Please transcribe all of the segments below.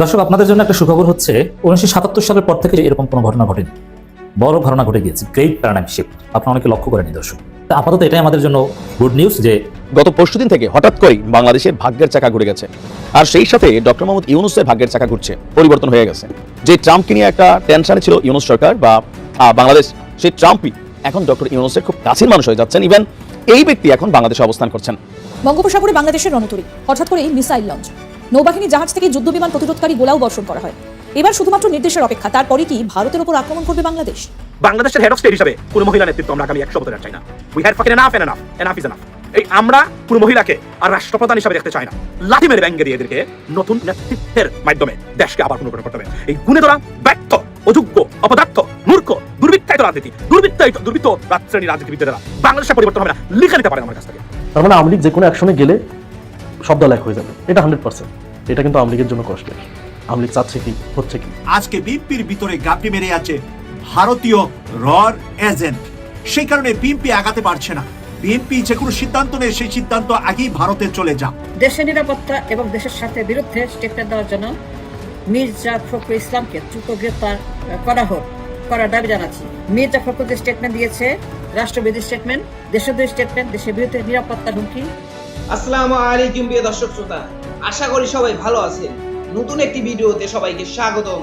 দর্শক আপনাদের জন্য একটা সুখবর হচ্ছে উনিশশো সাতাত্তর সালের পর থেকে এরকম কোনো ঘটনা ঘটেনি। বড় ঘটনা ঘটে গিয়েছে গ্রেট প্যারাডাইম শিফট আপনারা অনেকে লক্ষ্য করেনি দর্শক। তা আপাতত এটাই আমাদের জন্য গুড নিউজ যে গত পরশুদিন থেকে হঠাৎ করেই বাংলাদেশের ভাগ্যের চাকা ঘুরে গেছে। আর সেই সাথে ডক্টর মোহাম্মদ ইউনুসের ভাগ্যের চাকা ঘুরছে পরিবর্তন হয়ে গেছে। যে ট্রাম্পকে নিয়ে একটা টেনশনে ছিল ইউনুস সরকার বা আহ, বাংলাদেশ সেই ট্রাম্পই এখন ডক্টর ইউনুসের খুব কাছের মানুষ হয়ে যাচ্ছেন। ইভেন এই ব্যক্তি এখন বাংলাদেশে অবস্থান করছেন। বঙ্গোপসাগরে বাংলাদেশের রণতরী হঠাৎ করে এই মিসাইল লঞ্চ। নৌবাহিনী জাহাজ থেকে যুদ্ধবিমান প্রতিরোধকারী গোলাও বর্ষণ করা হয়। এবার শুধুমাত্র নির্দেশের অপেক্ষা তারপরে কি ভারতের উপর আক্রমণ করবে বাংলাদেশ? বাংলাদেশের হেড অফ স্টেট হিসাবে কোনো মহিলা নেতৃত্ব আমরা আগামী একশো বছরের চাই না। We had fucking enough enough enough is enough এই আমরা কোনো মহিলাকে আর রাষ্ট্রপ্রধান হিসাবে দেখতে চাই না। লাঠি মেরে ব্যাঙ্গে দিয়ে এদেরকে নতুন নেতৃত্বের মাধ্যমে দেশকে আবার পুনর্গঠন করতে হবে। এই গুণে ধরা ব্যর্থ অযোগ্য অপদার্থ মূর্খ দুর্বৃত্তায়িত রাজনীতি দুর্বৃত্তায়িত দুর্বৃত্ত রাজ- শ্রেণির রাজনীতিবিদরা বাংলাদেশের পরিবর্তন হবে না। লিখে নিতে পারেন আমার কাছ থেকে। তার মানে আওয়ামী লীগ যে কোনো অ্যাকশনে গেলে সব দল এক হয়ে যাবে। এটা হান্ড্রেড পার্সেন্ট এটা কিন্তু আওয়ামী লীগের জন্য কষ্টের। আওয়ামী চাচ্ছে কি হচ্ছে কি? আজকে বিএনপির ভিতরে গাপটি মেরে আছে ভারতীয় রর এজেন্ট। সেই কারণে বিএনপি আগাতে পারছে না। বিএনপি যে কোনো সিদ্ধান্ত নেয় সেই সিদ্ধান্ত আগেই ভারতে চলে যা দেশের নিরাপত্তা এবং দেশের স্বার্থের বিরুদ্ধে স্টেটমেন্ট দেওয়ার জন্য মির্জা ফখরুল ইসলামকে দ্রুত গ্রেপ্তার করা হোক করার দাবি জানাচ্ছি। মির্জা ফখরুল যে স্টেটমেন্ট দিয়েছে রাষ্ট্রবিরোধী স্টেটমেন্ট দেশদ্রোহী স্টেটমেন্ট দেশের বিরুদ্ধে নিরাপত্তা হুমকি। আসসালামু আলাইকুম প্রিয় দর্শক শ্রোতা। আশা করি সবাই ভালো আছেন। নতুন একটি ভিডিওতে সবাইকে স্বাগতম।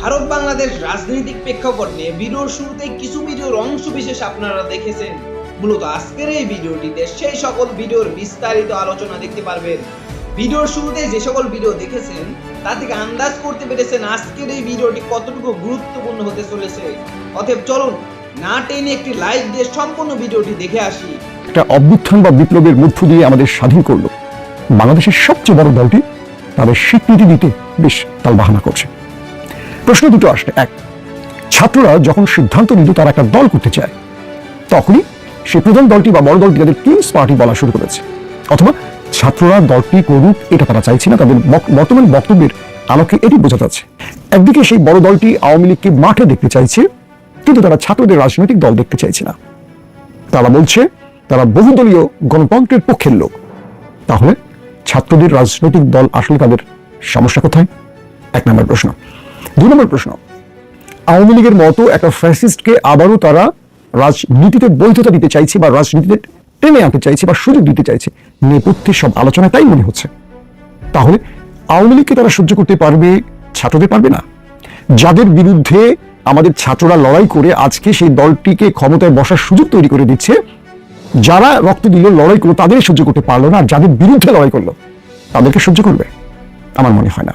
ভারত বাংলাদেশ রাজনৈতিক প্রেক্ষাপট নিয়ে ভিডিওর শুরুতে কিছু ভিডিওর অংশ বিশেষ আপনারা দেখেছেন। মূলত আজকের এই ভিডিওটিতে সেই সকল ভিডিওর বিস্তারিত আলোচনা দেখতে পারবেন। ভিডিওর শুরুতে যে সকল ভিডিও দেখেছেন, তা থেকে আন্দাজ করতে পেরেছেন আজকের এই ভিডিওটি কতটুকু গুরুত্বপূর্ণ হতে চলেছে। অতএব চলুন, না টেনে একটি লাইক দিয়ে সম্পূর্ণ ভিডিওটি দেখে আসি। একটা অভ্যুত্থান বা বিপ্লবের মধ্য দিয়ে আমাদের স্বাধীন করল। বাংলাদেশের সবচেয়ে বড় দলটি তাদের স্বীকৃতি দিতে বেশ তালবাহানা করছে। প্রশ্ন দুটো আসলে এক, ছাত্ররা যখন সিদ্ধান্ত নিল তারা একটা দল করতে চায়, তখনই সেই প্রধান দলটি বা বড় দলটি তাদের কিংস পার্টি বলা শুরু করেছে। অথবা ছাত্ররা দলটি করুক, এটা তারা চাইছে না, তাদের বর্তমান বক্তব্যের আলোকে এটি বোঝা যাচ্ছে। একদিকে সেই বড় দলটি আওয়ামী লীগকে মাঠে দেখতে চাইছে, কিন্তু তারা ছাত্রদের রাজনৈতিক দল দেখতে চাইছে না। তারা বলছে তারা বহুদলীয় গণতন্ত্রের পক্ষের লোক। তাহলে ছাত্রদের রাজনৈতিক দল আসলে তাদের সমস্যা কোথায়? এক নম্বর প্রশ্ন। দুই নম্বর প্রশ্ন। আওয়ামী লীগের মতো একটা ফ্যাসিস্টকে আবারও তারা রাজনীতিতে বৈধতা দিতে চাইছে বা রাজনীতিতে টেনে আনতে চাইছে বা সুযোগ দিতে চাইছে, নেপথ্যে সব আলোচনা তাই মনে হচ্ছে। তাহলে আওয়ামী লীগকে তারা সহ্য করতে পারবে, ছাত্রদের পারবে না? যাদের বিরুদ্ধে আমাদের ছাত্ররা লড়াই করে আজকে সেই দলটিকে ক্ষমতায় বসার সুযোগ তৈরি করে দিচ্ছে যারা রক্ত দিল, লড়াই করল তাদের সহ্য করতে পারল না, আর যাদের বিরুদ্ধে লড়াই করল, তাদেরকে সহ্য করবে, আমার মনে হয় না।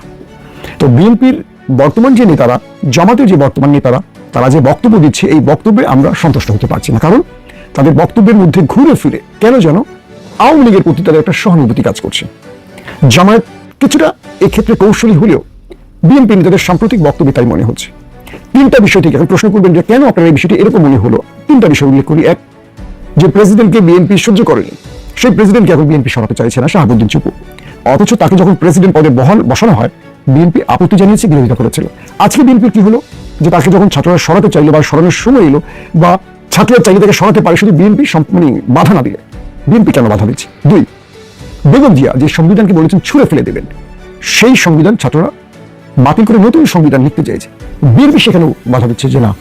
তো বিএনপির বর্তমান যে নেতারা, জামাতের যে বর্তমান নেতারা, তারা যে বক্তব্য দিচ্ছে, এই বক্তব্যে আমরা সন্তুষ্ট হতে পারছি না। কারণ তাদের বক্তব্যের মধ্যে ঘুরে ফিরে কেন যেন আওয়ামী লীগের প্রতি তাদের একটা সহানুভূতি কাজ করছে। জামায়াত কিছুটা এক্ষেত্রে কৌশলী হলেও বিএনপি নেতাদের সাম্প্রতিক বক্তব্যে তাই মনে হচ্ছে। তিনটা বিষয় থেকে এখন প্রশ্ন করবেন যে কেন আপনার এই বিষয়টি এরকম মনে হলো? তিনটা বিষয় উল্লেখ করি। এক যে প্রেসিডেন্টকে বিএনপি সহ্য করেনি, সেই প্রেসিডেন্টকে এখন বিএনপি সরাতে চাইছে না শাহাবুদ্দিন চুপু। অথচ তাকে যখন প্রেসিডেন্ট পদে বহাল, বসানো হয়, বিএনপি আপত্তি জানিয়েছে, বিরোধিতা করেছিল। আজকে বিএনপির কি হলো? যে তাকে যখন ছাত্ররা সরাতে চাইলো বা সরানোর সময় এলো, বা ছাত্ররা চাইলে তাকে সরাতে পারে, শুধু বিএনপি মানে বাধা না দিলে। বিএনপি কেন বাধা দিচ্ছে দুই, বেগম জিয়া যে সংবিধানকে বলেছেন ছুঁড়ে ফেলে দেবেন, সেই সংবিধান ছাত্ররা বাতিল করে নতুন সংবিধান লিখতে চাইছে। বিএনপি সেখানেও বাধা দিচ্ছে যে না,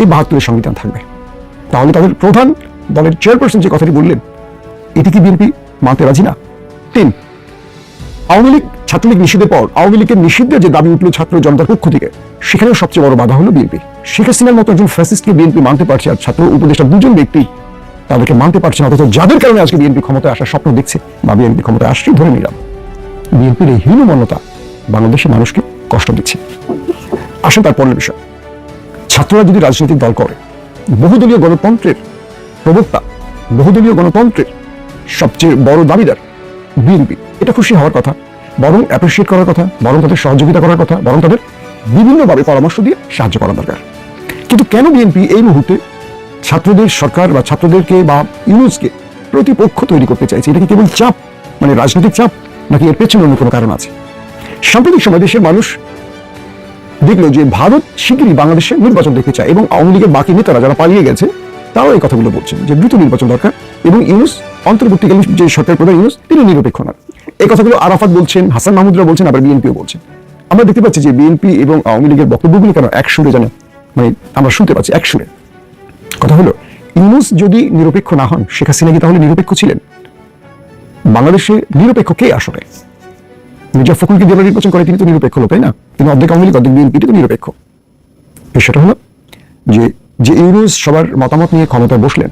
এই বাহাত্তরের সংবিধান থাকবে। তাহলে তাদের প্রধান দলের চেয়ারপারসন যে কথাটি বললেন, এটি কি বিএনপি মানতে রাজি না? তিন, আওয়ামী লীগ ছাত্রলীগ নিষিদ্ধের পর আওয়ামী লীগের নিষিদ্ধের যে দাবি উঠল ছাত্র জনতার পক্ষ থেকে, সেখানেও সবচেয়ে বড় বাধা হলো বিএনপি। শেখ হাসিনার মতো একজন ফ্যাসিস্টকে বিএনপি মানতে পারছে আর ছাত্র উপদেষ্টা দুজন ব্যক্তি তাদেরকে মানতে পারছে না, অথচ যাদের কারণে আজকে বিএনপি ক্ষমতায় আসার স্বপ্ন দেখছে বা বিএনপি ক্ষমতায় আসছে ধরে নিলাম। বিএনপির এই হীনমন্যতা বাংলাদেশের মানুষকে কষ্ট দিচ্ছে। আসেন তার পরের বিষয়। ছাত্ররা যদি রাজনৈতিক দল করে, বহুদলীয় গণতন্ত্রের প্রবক্তা, বহুদলীয় গণতন্ত্রের সবচেয়ে বড় দাবিদার বিএনপি। এটা খুশি হওয়ার কথা, বরং অ্যাপ্রিসিয়েট করার কথা, বরং তাদের সহযোগিতা করার কথা, বরং তাদের বিভিন্নভাবে পরামর্শ দিয়ে সাহায্য করা দরকার। কিন্তু কেন বিএনপি এই মুহূর্তে ছাত্রদের সরকার বা ছাত্রদেরকে বা ইউনুসকে প্রতিপক্ষ তৈরি করতে চাইছে? এটা কি কেবল চাপ মানে রাজনৈতিক চাপ, নাকি এর পেছনে অন্য কোনো কারণ আছে? সাম্প্রতিক সময় দেশের মানুষ দেখল যে ভারত শিগগিরই বাংলাদেশে নির্বাচন দেখতে চায় এবং আওয়ামী লীগের বাকি নেতারা যারা পালিয়ে গেছে তারাও এই কথাগুলো বলছেন যে দ্রুত নির্বাচন দরকার এবং ইউনুস অন্তর্বর্তীকালীন যে সরকার প্রধান ইউনুস, তিনি নিরপেক্ষ নন। এই কথাগুলো আরাফাত বলছেন, হাসান মাহমুদরা বলছেন, আবার বিএনপিও বলছেন। আমরা দেখতে পাচ্ছি যে বিএনপি এবং আওয়ামী লীগের বক্তব্যগুলো কেন এক সুরে যেন মানে আমরা শুনতে পাচ্ছি এক সুরে কথা হলো, ইউনুস যদি নিরপেক্ষ না হন, শেখ হাসিনা কি তাহলে নিরপেক্ষ ছিলেন? বাংলাদেশে নিরপেক্ষ কে আসলে? মির্জা ফখরুলকে যারা নির্বাচন করে তিনি তো নিরপেক্ষ লোক, তাই না? তিনি অর্ধেক আওয়ামী লীগ, অর্ধেক বিএনপি তো নিরপেক্ষ। বিষয়টা হলো যে যে ইউনুস সবার মতামত নিয়ে ক্ষমতায় বসলেন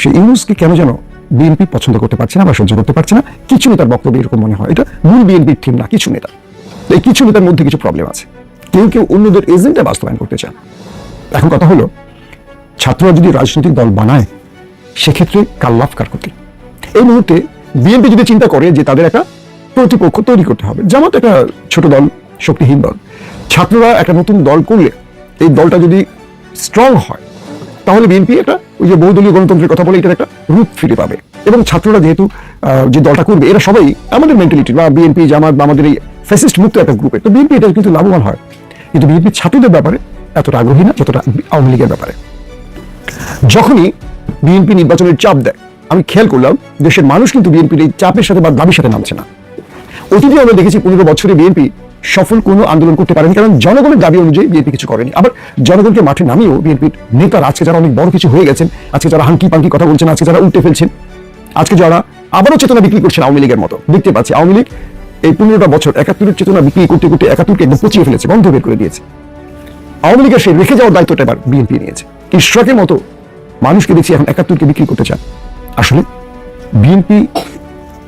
সেই ইউনুসকে কেন যেন বিএনপি পছন্দ করতে পারছে না বা সহ্য করতে পারছে না? কিছু নেতার বক্তব্য এরকম মনে হয়। এটা মূল বিএনপির থিম না, কিছু নেতা। এই কিছু নেতার মধ্যে কিছু প্রবলেম আছে। কেউ কেউ অন্যদের এজেন্ডা বাস্তবায়ন করতে চান এখন কথা হলো, ছাত্ররা যদি রাজনৈতিক দল বানায়, সেক্ষেত্রে কার লাভ, কার ক্ষতি? এই মুহূর্তে বিএনপি যদি চিন্তা করে যে তাদের একটা প্রতিপক্ষ তৈরি করতে হবে, জামাত একটা ছোট দল, শক্তিহীন দল। ছাত্ররা একটা নতুন দল করলে, এই দলটা যদি স্ট্রং হয়, তাহলে বিএনপি একটা ওই যে বহুদলীয় গণতন্ত্রের কথা বলে এটার একটা রূপ ফিরে পাবে। এবং ছাত্ররা যেহেতু যে দলটা করবে, এরা সবাই আমাদের মেন্টালিটি বা বিএনপি জামাত বা আমাদের এই ফ্যাসিস্ট মুক্ত একটা গ্রুপে তো বিএনপি এটা কিন্তু লাভবান হয়। কিন্তু বিএনপি ছাত্রদের ব্যাপারে এতটা আগ্রহী না, যতটা আওয়ামী লীগের ব্যাপারে। যখনই বিএনপি নির্বাচনের চাপ দেয়, আমি খেয়াল করলাম, দেশের মানুষ কিন্তু বিএনপির এই চাপের সাথে বা দাবির সাথে নামছে না। অতীতে আমরা দেখেছি পনেরো বছরে বিএনপি সফল কোনো আন্দোলন করতে পারেনি, কারণ জনগণের দাবি অনুযায়ী বিএনপি কিছু করেনি। আবার জনগণকে মাঠে নামিয়েও বিএনপির নেতারা আজকে যারা অনেক বড় কিছু হয়ে গেছেন, আজকে যারা হাঙ্কি পাঙ্কি কথা বলছেন, আজকে যারা উল্টে ফেলছেন, আজকে যারা আবারও চেতনা বিক্রি করছেন আওয়ামী লীগের মতো, দেখতে পাচ্ছি আওয়ামী লীগ এই পনেরোটা বছর একাত্তরের চেতনা বিক্রি করতে করতে একাত্তরকে একদম পচিয়ে ফেলেছে, বন্ধ বের করে দিয়েছে। আওয়ামী লীগের সেই রেখে যাওয়ার দায়িত্বটা এবার বিএনপি নিয়েছে। ইশরাকের মতো মানুষকে দেখছি এখন একাত্তরকে বিক্রি করতে চান। আসলে বিএনপি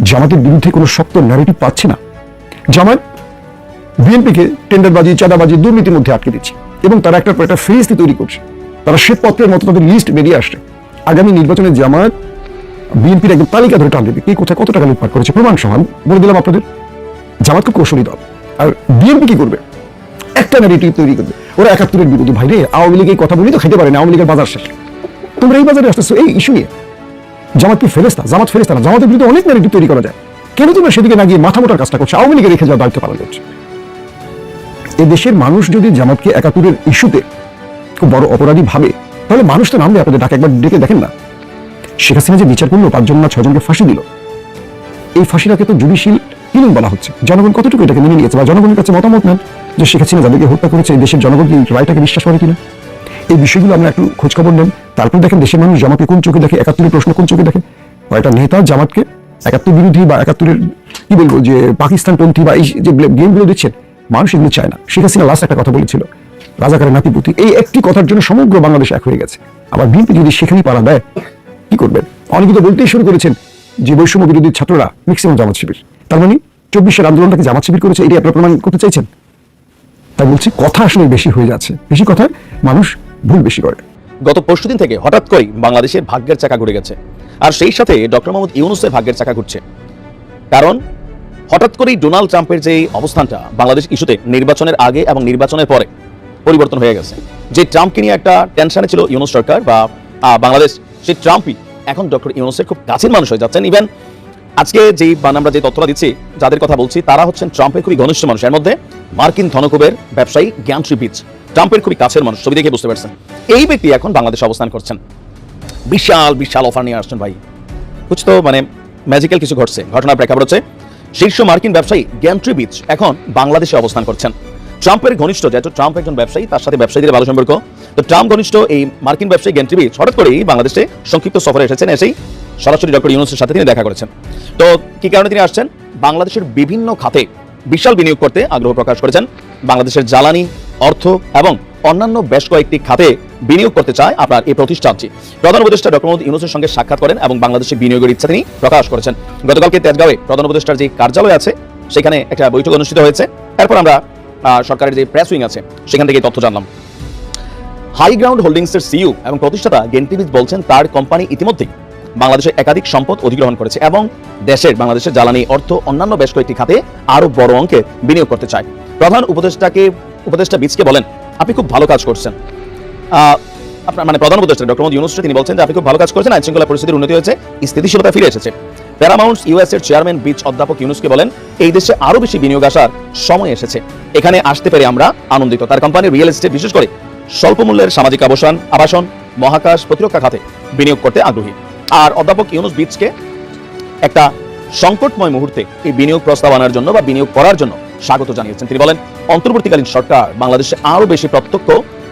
জামাতের বিরুদ্ধে কোনো শক্ত ন্যারেটিভ পাচ্ছে না। জামাত বিএনপিকে টেন্ডারবাজি, চাঁদাবাজি দুর্নীতির মধ্যে আটকে দিচ্ছে এবং তারা একটা পর একটা ফেরিস্তি তৈরি করছে। তারা শ্বেতপত্রের মতো তাদের লিস্ট বেরিয়ে আসছে। আগামী নির্বাচনে জামাত বিএনপির একদম তালিকা ধরে টান দেবে কে কোথায় কত টাকা লুটপাট করেছে। প্রমাণ সহ বলে দিলাম আপনাদের, জামাত খুব কৌশলী দল। আর বিএনপি কি করবে? একটা ন্যারেটিভ তৈরি করবে। ওরা একাত্তরের বিরুদ্ধে, ভাই রে, আওয়ামী লীগ এই কথা বলি তো খেতে পারে না, আওয়ামী লীগের বাজার শেষ। তোমরা এই বাজারে আসতেছো, এই ইস্যু নিয়ে। জামাত কি ফেরেস্তা জামাত ফেরেস্তা না। জামাতের বিরুদ্ধে অনেক ন্যারেটিভ তৈরি করা যায়। কেন তোমরা সেদিকে না গিয়ে মাথা মোটার কাজটা করছ? আওয়ামী লীগের রেখে যাওয়ার দায়িত্ব পালন করছে। এ দেশের মানুষ যদি জামাতকে একাত্তরের ইস্যুতে খুব বড় অপরাধী ভাবে, তাহলে মানুষ তো নামবে, আপনাদের ডাকে একবার ডেকে দেখেন না। শেখ হাসিনা যে বিচার করল পাঁচজন না ছজনকে ফাঁসি দিল। এই ফাঁসিটাকে তো জুডিশিয়াল কিলিং বলা হচ্ছে। জনগণ কতটুকু এটাকে মেনে নিয়েছে বা জনগণের কাছে মতামত নেন যে শেখ হাসিনা যাদেরকে হত্যা করেছে, এই দেশের জনগণ কি রায়টাকে বিশ্বাস করে কিনা? এই বিষয়গুলো আমরা একটু খোঁজখবর নেন। তারপর দেখেন দেশের মানুষ জামাতকে কোন চোখে দেখে, একাত্তরের প্রশ্ন কোন চোখে দেখে? বা একটা নেতা জামাতকে একাত্তর বিরোধী বা একাত্তরের, কি বলব, যে পাকিস্তানপন্থী বা এই যে গেমগুলো দিচ্ছেন মানুষ এগুলো চায় না। শেখ হাসিনা লাস্ট একটা কথা বলেছিল, রাজাকারের নাতিপুতি। এই একটি কথার জন্য সমগ্র বাংলাদেশ এক হয়ে গেছে। আবার বিএনপি যদি সেখানেই পাড়া দেয়, কি করবেন? অনেকে তো বলতেই শুরু করেছেন যে বৈষম্য বিরোধী ছাত্ররা ম্যাক্সিমাম জামাত শিবির। তার মানে চব্বিশের আন্দোলনটাকে জামাত শিবির করেছে এটি আপনারা প্রমাণ করতে চাইছেন? তাই বলছি, কথা আসলে বেশি হয়ে যাচ্ছে। বেশি কথায় মানুষ ভুল বেশি করে। গত পরশুদিন থেকে হঠাৎ করেই বাংলাদেশের ভাগ্যের চাকা ঘুরে গেছে। আর সেই সাথে ডক্টর মোহাম্মদ ইউনুসের ভাগ্যের চাকা ঘুরছে। কারণ হঠাৎ করেই ডোনাল্ড ট্রাম্পের যে অবস্থানটা বাংলাদেশ ইস্যুতে নির্বাচনের আগে এবং নির্বাচনের পরে পরিবর্তন হয়ে গেছে। যে ট্রাম্পকে নিয়ে একটা টেনশনে ছিল ইউনুস সরকার বা বাংলাদেশ সেই ট্রাম্পই এখন ডক্টর ইউনুসের খুব কাছের মানুষ হয়ে যাচ্ছেন। ইভেন আজকে যেই আমরা যে তথ্যটা দিচ্ছি, যাদের কথা বলছি, তারা হচ্ছেন ট্রাম্পের খুবই ঘনিষ্ঠ মানুষ। এর মধ্যে মার্কিন ধনকুবের ব্যবসায়ী জ্ঞানশ্রী বিচ ট্রাম্পের খুবই কাছের মানুষ। ছবি দেখে বুঝতে পারছেন। এই ব্যক্তি এখন বাংলাদেশে অবস্থান করছেন। বিশাল বিশাল অফার নিয়ে আসছেন ভাই। বুঝতো মানে ম্যাজিক্যাল কিছু ঘটছে। ঘটনার প্রেক্ষাপট হচ্ছে শীর্ষ মার্কিন ব্যবসায়ী গ্যান্ট্রি বিচ এখন বাংলাদেশে অবস্থান করছেন। ট্রাম্পের ঘনিষ্ঠ যেহেতু ট্রাম্প একজন ব্যবসায়ী, তার সাথে ব্যবসায়ীদের ভালো সম্পর্ক। তো ট্রাম্প ঘনিষ্ঠ এই মার্কিন ব্যবসায়ী গ্যান্ট্রি বিচ হঠাৎ করেই বাংলাদেশে সংক্ষিপ্ত সফরে এসেছেন, এসেই সরাসরি ডক্টর ইউনুসের সাথে তিনি দেখা করেছেন। তো কি কারণে তিনি আসছেন? বাংলাদেশের বিভিন্ন খাতে বিশাল বিনিয়োগ করতে আগ্রহ প্রকাশ করেছেন। বাংলাদেশের জ্বালানি, অর্থ এবং অন্যান্য বেশ কয়েকটি খাতে বিনিয়োগ করতে চায় আপনার এই প্রতিষ্ঠানটি। প্রধান উপদেষ্টা ডক্টর মোহাম্মদ ইউনুসের সঙ্গে সাক্ষাৎ করেন এবং বাংলাদেশে বিনিয়োগের ইচ্ছা তিনি প্রকাশ করেছেন। গতকালকে তেজগাঁওয়ে প্রধান উপদেষ্টার যে কার্যালয় আছে, সেখানে একটা বৈঠক অনুষ্ঠিত হয়েছে। এরপর আমরা সরকারের যে প্রেস উইং আছে, সেখান থেকে তথ্য জানলাম। হাই গ্রাউন্ড হোল্ডিংসের সিইও এবং প্রতিষ্ঠাতা গেন্টিভিজ বলছেন তার কোম্পানি ইতিমধ্যেই বাংলাদেশের একাধিক সম্পদ অধিগ্রহণ করেছে এবং দেশের, বাংলাদেশের জ্বালানি, অর্থ, অন্যান্য বেশ কয়েকটি খাতে আরও বড় অঙ্কে বিনিয়োগ করতে চায়। প্রধান উপদেষ্টাকে, উপদেষ্টা বিচকে বলেন আপনি খুব ভালো কাজ করছেন। আপনার মানে প্রধান উপদেষ্টা ডক্টর মোহাম্মদ ইউনুস তিনি বলছেন যে আপনি খুব ভালো কাজ করছেন আইন শৃঙ্খলা পরিস্থিতির উন্নতি হয়েছে, স্থিতিশীলতা ফিরে এসেছে। প্যারামাউন্টস ইউএস এর চেয়ারম্যান বিচ অধ্যাপক ইউনুসকে বলেন, এই দেশে আরও বেশি বিনিয়োগ আসার সময় এসেছে। এখানে আসতে পেরে আমরা আনন্দিত। তার কোম্পানি রিয়েল এস্টেট বিশেষ করে স্বল্প মূল্যের সামাজিক আবাসন আবাসন, মহাকাশ, প্রতিরক্ষা খাতে বিনিয়োগ করতে আগ্রহী। আর অধ্যাপক ইউনুস বিচকে একটা সংকটময় মুহূর্তে এই বিনিয়োগ প্রস্তাব আনার জন্য বা বিনিয়োগ করার জন্য স্বাগত জানিয়েছেন। তিনি বলেন, অন্তর্বর্তীকালীন সরকার বাংলাদেশে আরও বেশি প্রত্যক্ষ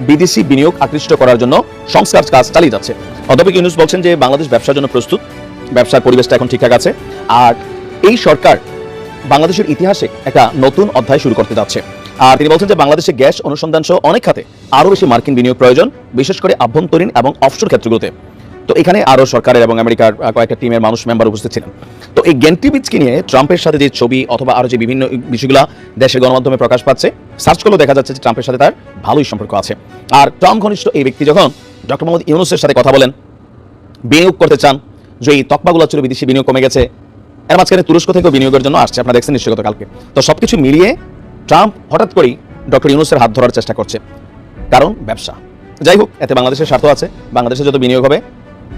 বিদেশি বিনিয়োগ আকৃষ্ট করার জন্য সংস্কার কাজ চালিয়ে যাচ্ছে। অধ্যাপক ইউনুস বলছেন যে, বাংলাদেশ ব্যবসার জন্য প্রস্তুত, ব্যবসার পরিবেশটা এখন ঠিকঠাক আছে, আর এই সরকার বাংলাদেশের ইতিহাসে একটা নতুন অধ্যায় শুরু করতে যাচ্ছে। আর তিনি বলছেন যে, বাংলাদেশে গ্যাস অনুসন্ধান সহ অনেক খাতে আরও বেশি মার্কিন বিনিয়োগ প্রয়োজন, বিশেষ করে আভ্যন্তরীণ এবং অফশোর ক্ষেত্রগুলোতে। তো এখানে আরও সরকারের এবং আমেরিকার কয়েকটা টিমের মানুষ মেম্বার উপস্থিত ছিলেন। তো এই গ্যান্টিবিচকে নিয়ে ট্রাম্পের সাথে যে ছবি অথবা আরও যে বিভিন্ন বিষয়গুলো দেশের গণমাধ্যমে প্রকাশ পাচ্ছে সার্চ করলেও দেখা যাচ্ছে যে ট্রাম্পের সাথে তার ভালোই সম্পর্ক আছে। আর ট্রাম্প ঘনিষ্ঠ এই ব্যক্তি যখন ডক্টর মোহাম্মদ ইউনুসের সাথে কথা বলেন, বিনিয়োগ করতে চান, যে এই তকমাগুলো ছিল বিদেশি বিনিয়োগ কমে গেছে, এর মাঝখানে তুরস্ক থেকেও বিনিয়োগের জন্য আসছে, আপনারা দেখছেন নিশ্চয় গতকালকে। তো সবকিছু মিলিয়ে ট্রাম্প হঠাৎ করেই ডক্টর ইউনুসের হাত ধরার চেষ্টা করছে। কারণ ব্যবসা। যাই হোক, এতে বাংলাদেশের স্বার্থ আছে, বাংলাদেশে যত বিনিয়োগ হবে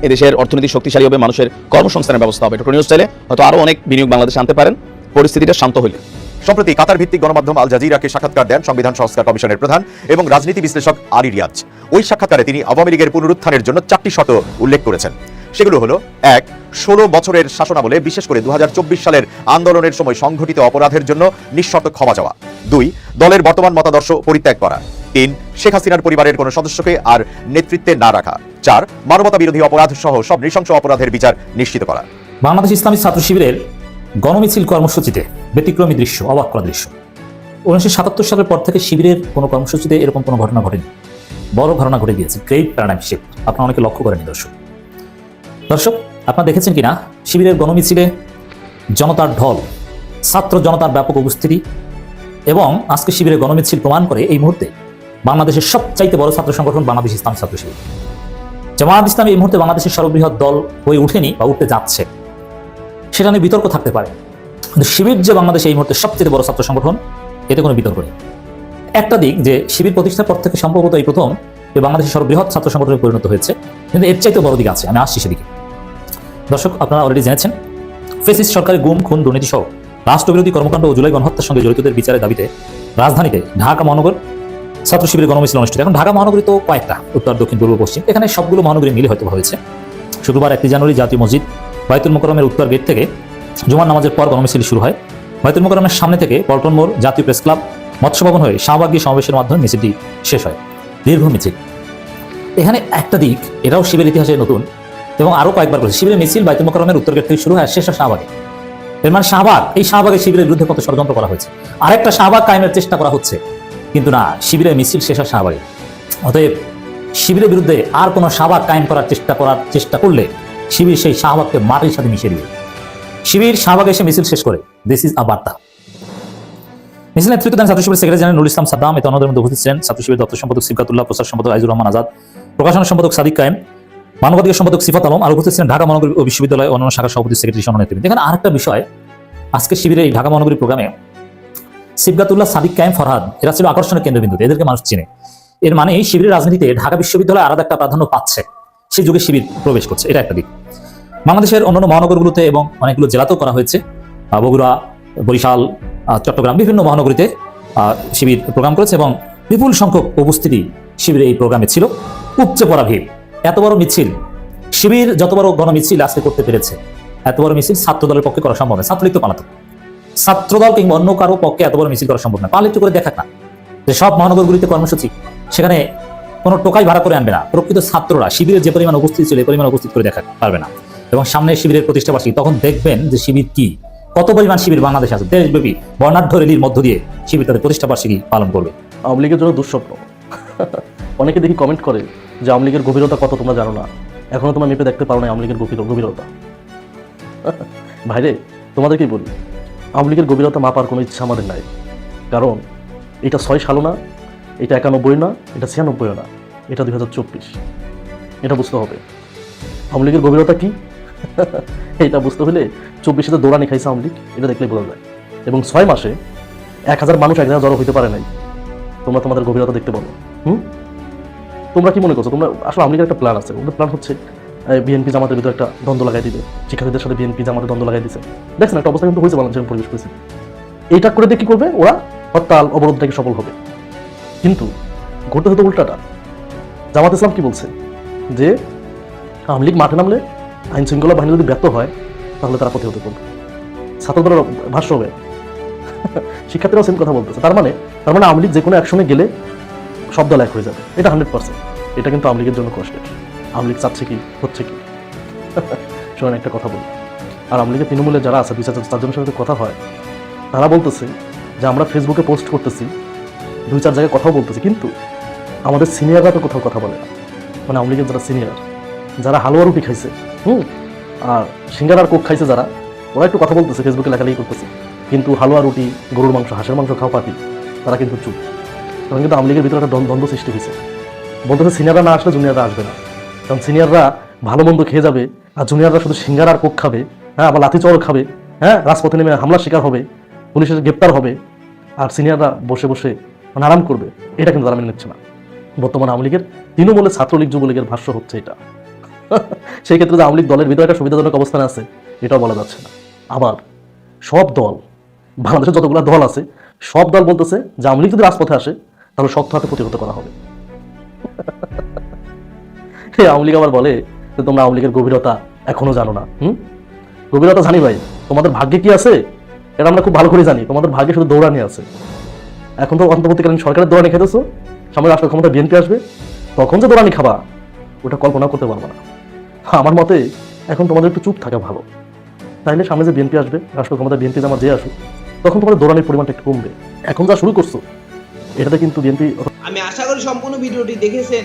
এদেশের অর্থনীতি শক্তিশালী হবে, মানুষের কর্মসংস্থানের ব্যবস্থা হবে। ডক্টর ইউনুস চাইলে হয়তো আরও অনেক বিনিয়োগ বাংলাদেশে আনতে পারেন। পরিস্থিতিটা শান্ত হইলে। সম্প্রতি কাতার ভিত্তিক গণমাধ্যম আল জাজিরাকে সাক্ষাৎকার দেন সংবিধান সংস্কার কমিশনের প্রধান এবং রাজনীতি বিশ্লেষক আলী রিয়াজ। ওই সাক্ষাৎকারে তিনি আওয়ামী লীগের পুনরুত্থানের জন্য চারটি শত উল্লেখ করেছেন। সেগুলো হলো, এক, ষোলো বছরের শাসনামলে, বিশেষ করে দু হাজার চব্বিশ সালের আন্দোলনের সময় সংঘটিত অপরাধের জন্য নিঃশর্ত ক্ষমা চাওয়া। দুই, দলের বর্তমান মতাদর্শ পরিত্যাগ করা। তিন শেখ হাসিনার পরিবারের কোনো সদস্যকে আর নেতৃত্বে না রাখা। চার, মানবতা বিরোধী অপরাধ সহ সব নৃশংস অপরাধের বিচার নিশ্চিত করা। বাংলাদেশ ইসলামী ছাত্র শিবিরের গণমিছিল কর্মসূচিতে ব্যতিক্রমী দৃশ্য অবাক করা দৃশ্য। উনিশশো সাতাত্তর সালের পর থেকে শিবিরের কোনো কর্মসূচিতে এরকম কোনো ঘটনা ঘটেনি। বড় ঘটনা ঘটে গিয়েছে। গ্রেট প্যারাডাইম শিফট আপনারা অনেকে লক্ষ্য করেনি দর্শক। দর্শক, আপনারা দেখেছেন কিনা? শিবিরের গণমিছিলে জনতার ঢল, ছাত্র জনতার ব্যাপক উপস্থিতি এবং আজকে শিবিরের গণমিছিল প্রমাণ করে এই মুহূর্তে বাংলাদেশের সবচাইতে বড় ছাত্র সংগঠন বাংলাদেশ ইসলাম ছাত্র শিবির। জামায়াত ইসলাম এই মুহূর্তে বাংলাদেশের সর্ববৃহৎ দল হয়ে উঠেনি বা উঠতে যাচ্ছে। সেটা নিয়ে বিতর্ক থাকতে পারে। কিন্তু শিবির যে বাংলাদেশে এই মুহূর্তে সবচেয়ে বড় ছাত্র সংগঠন, এতে কোনো বিতর্ক নেই। একটা দিক যে শিবির প্রতিষ্ঠার পর থেকে সম্ভবত এই প্রথম যে বাংলাদেশের সর্ববৃহৎ ছাত্র সংগঠনে পরিণত হয়েছে, কিন্তু এর চাইতে বড় দিক আছে। আমি আসছি সেদিকে। দর্শক, আপনারা অলরেডি জেনেছেন, ফেসিস সরকারের গুম, খুন দুর্নীতি সহ রাষ্ট্রবিরোধী কর্মকাণ্ড ও জুলাই গণহত্যার সঙ্গে জড়িতদের বিচারের দাবিতে রাজধানীতে ঢাকা মহানগর ছাত্র শিবিরের গণমিছিল অনুষ্ঠিত। এখন ঢাকা মহানগরী তো কয়েকটা, উত্তর, দক্ষিণ, পূর্ব, পশ্চিম। এখানে সবগুলো মহানগরী মিলে হয়তো হয়েছে। শুক্রবার একটি জানুয়ারি জাতীয় মসজিদ বাইতুল মোকরমের উত্তর গেট থেকে জুমার নামাজের পর গণমিছিল শুরু হয়। বাইতুল মোকরমের সামনে থেকে পল্টন মোড় জাতীয় প্রেস ক্লাব মৎস্য ভবন হয়ে শাহবাগ সমাবেশের মাধ্যমে মিছিলটি শেষ হয়। দীর্ঘ মিছিল। এখানে একটা দিক, এটাও শিবের ইতিহাসে নতুন এবং আরও কয়েকবার করেছে শিবিরের মিছিল বাইতুল মোকরমের উত্তর গেট থেকে শুরু হয় শেষ হয় শাহবাগে। এর মানে শাহবাগ, এই শাহবাগে শিবিরের বিরুদ্ধে কত ষড়যন্ত্র করা হয়েছে। আরেকটা শাহবাগ কায়েমের চেষ্টা করা হচ্ছে। কিন্তু না, শিবিরের মিছিল শেষ হয় শাহবাগে। অতএব শিবিরের বিরুদ্ধে আর কোনো শাহবাগ কায়েম করার চেষ্টা করার চেষ্টা করলে শিবির সেই শাহবাগকে মাটির সাথে মিশিয়ে দিবে। শিবির শাহবাগে এসে মিছিল শেষ করে। দিস ইজ আ বার্তা। মিছিল নেতৃত্ব দেন ছাত্র শিবির সেক্রেটারি নুরুল ইসলাম সাদ্দাম। এতে অন্যদের মধ্যে উপস্থিত ছিলেন ছাত্র শিবির দপ্তর সম্পাদক সিফকাতুল্লাহ প্রচার সম্পাদক আইজুর রহমান আজাদ, প্রকাশনা সম্পাদক সাদিক কায়েম, মানবাধিকার সম্পাদক সিফাত আলম, আর উপস্থিত ছিলেন ঢাকা মহানগরী বিশ্ববিদ্যালয় অন্যান্য শাখার সভাপতি সেক্রেটারি নেতৃত্ব এখানে আরেকটা বিষয়, আজকে শিবিরের এই ঢাকা মহানগরী প্রোগ্রামে সিফগাতুল্লাহ সাদিক কায়েম ফরহাদ, এরা ছিল আকর্ষণের কেন্দ্রবিন্দুতে এদেরকে মানুষ চিনে। এর মানে শিবিরের রাজনীতিতে ঢাকা বিশ্ববিদ্যালয় আলাদা একটা প্রাধান্য পাচ্ছে। সেই যুগে শিবির প্রবেশ করছে, এটা একটা দিক। বাংলাদেশের অন্যান্য মহানগরগুলোতে এবং অনেকগুলো জেলাতেও করা হয়েছে। বগুড়া, বরিশাল চট্টগ্রাম বিভিন্ন মহানগরীতে শিবির প্রোগ্রাম করেছে এবং বিপুল সংখ্যক উপস্থিতি শিবিরে এই প্রোগ্রামে ছিল। উপচে পড়া ভিড়, এত বড় মিছিল, শিবির যত বড় গণমিছিল আজকে করতে পেরেছে, এত বড় মিছিল ছাত্র দলের পক্ষে করা সম্ভব নয়, ছাত্রলীগ পালাতো। ছাত্রদল কিংবা অন্য কারও পক্ষে এত বড় মিছিল করা সম্ভব নয় পালে একটু করে দেখাক না যে সব মহানগরগুলিতে কর্মসূচি, সেখানে কোনো টোকাই ভাড়া করে আনবে না। প্রকৃত ছাত্ররা শিবিরের যে পরিমাণ উপস্থিত ছিল, এই পরিমাণ উপস্থিত করে দেখা পারবে না। এবং সামনে শিবিরের প্রতিষ্ঠাবার্ষিকী, তখন দেখবেন যে শিবির কি? কত পরিমাণ শিবির বাংলাদেশে আছে? দেশব্যাপী বর্ণাঢ্য রেলির মধ্য দিয়ে শিবির তাদের প্রতিষ্ঠাবার্ষিকী পালন করবে। আওয়ামী লীগের জন্য দুঃস্বপ্ন। অনেকে দেখি কমেন্ট করে যে আওয়ামী লীগের গভীরতা কত তোমরা জানো না। এখনও তোমরা মেপে দেখতে পারো না আওয়ামী লীগের গভীর গভীরতা। ভাইরে, তোমাদেরকেই বলি আওয়ামী লীগের গভীরতা মাপার কোনো ইচ্ছা আমাদের নাই। কারণ এটা ছয় সালও না, এটা একানব্বই না, এটা ছিয়ানব্বইও না, এটা দুই হাজার চব্বিশ। এটা বুঝতে হবে। আওয়ামী লীগের গভীরতা কী? এটা বুঝতে হলে চব্বিশে তো দৌড়ানি খাইছে আওয়ামী লীগ, এটা দেখলেই বোঝা যায়। এবং ছয় মাসে এক হাজার মানুষ এক জায়গায় জড়ো হইতে পারে নাই। তোমরা তোমাদের গভীরতা দেখতে পারো হুম? তোমরা কি মনে করছ? তোমরা আসলে আওয়ামী লীগের একটা প্ল্যান আছে। ওদের প্ল্যান হচ্ছে বিএনপি জামাতের ভিতরে একটা দ্বন্দ্ব লাগাই দিবে। শিক্ষার্থীদের সাথে বিএনপি জামাতের দ্বন্দ্ব লাগাই দিছে। দেখছেন একটা অবস্থা কিন্তু হয়েছে বাংলাদেশের পরিবেশ করেছে। এইটা করে দিয়ে কি করবে? ওরা হরতাল, অবরোধটাকে সফল হবে। কিন্তু ঘটতে হতো উল্টাটা। জামাত ইসলাম কি বলছে? যে আওয়ামী লীগ মাঠে নামলে আইন শৃঙ্খলা বাহিনী যদি ব্যর্থ হয়, তাহলে তারা প্রতিহত করবে ছাত্রদের ভাষ্য হবে। শিক্ষার্থীরাও সেম কথা বলতেছে। তার মানে তার মানে আওয়ামী লীগ যে কোনো একসঙ্গে গেলে সব দল এক হয়ে যাবে। এটা হান্ড্রেড পার্সেন্ট এটা কিন্তু আওয়ামী লীগের জন্য কষ্টের। আওয়ামী লীগ চাচ্ছে কি, হচ্ছে কি? শোনেন, একটা কথা বলি। আর আওয়ামী লীগের তৃণমূলের যারা আছে, দুই চার চারজনের সাথে কথা হয়, তারা বলতেছে যে আমরা ফেসবুকে পোস্ট করতেছি, দুই চার জায়গায় কথাও বলতেছি, কিন্তু আমাদের সিনিয়ররা তো কোথাও কথা বলে না। মানে আওয়ামী লীগের যারা সিনিয়র যারা হালুয়া রুটি খাইছে, হুম, আর সিঙ্গারার কোক খাইছে যারা, ওরা একটু কথা বলতেছে ফেসবুকে লেখালেখি করতেছে। কিন্তু হালুয়া রুটি, গরুর মাংস, হাঁসের মাংস খাওয়া পাতি তারা কিন্তু চুপ। তখন কিন্তু আওয়ামী লীগের ভিতরে একটা দ্বন্দ্ব সৃষ্টি হয়েছে। বলতেছে সিনিয়ররা না আসলে জুনিয়ররা আসবে না। কারণ সিনিয়ররা ভালো মন্দ খেয়ে যাবে, আর জুনিয়ররা শুধু সিঙ্গার আর কোক খাবে হ্যাঁ আবার লাঠি চড় খাবে হ্যাঁ রাজপথে নেমে হামলার শিকার হবে, পুলিশের গ্রেপ্তার হবে, আর সিনিয়ররা বসে বসে মানে আরাম করবে। এটা কিন্তু তারা মেনে নিচ্ছে না। বর্তমান আওয়ামী লীগের তৃণমূলের ছাত্রলীগ যুবলীগের ভাষ্য হচ্ছে এটা। সেই ক্ষেত্রে যে আওয়ামী লীগ দলের ভিতরে একটা সুবিধাজনক অবস্থানে আছে, এটাও বলা যাচ্ছে না। আবার সব দল, বাংলাদেশের যতগুলো দল আছে, সব দল বলতেছে যে আওয়ামী লীগ যদি রাজপথে আসে, তাহলে শক্ত হাতে প্রতিহত করা হবে। আওয়ামী লীগ আবার বলে যে তোমরা আওয়ামী লীগের গভীরতা এখনও জানো না। হুম? গভীরতা জানি ভাই, তোমাদের ভাগ্যে কি আছে? এটা আমরা খুব ভালো করে জানি, তোমাদের ভাগ্যে শুধু দৌড়ানি আছে। এখন তো অন্তর্বর্তীকালীন সরকারের দৌড়ানি খেতেছো সামনে রাষ্ট্র ক্ষমতা বিএনপি আসবে, তখন যে দৌড়ানি খাবা, ওটা কল্পনা করতে পারব না। আমার মতে এখন তোমাদের একটু চুপ থাকা ভালো। তাইলে সামনে যে বিএনপি আসবে, রাষ্ট্র ক্ষমতা বিএনপি আমার যে আসুক, তখন তোমাদের দৌড়ানির পরিমাণটা একটু কমবে। এখন যা শুরু করছ, এটাতে কিন্তু বিএনপি আমি আশা করি সম্পূর্ণ ভিডিওটি দেখেছেন।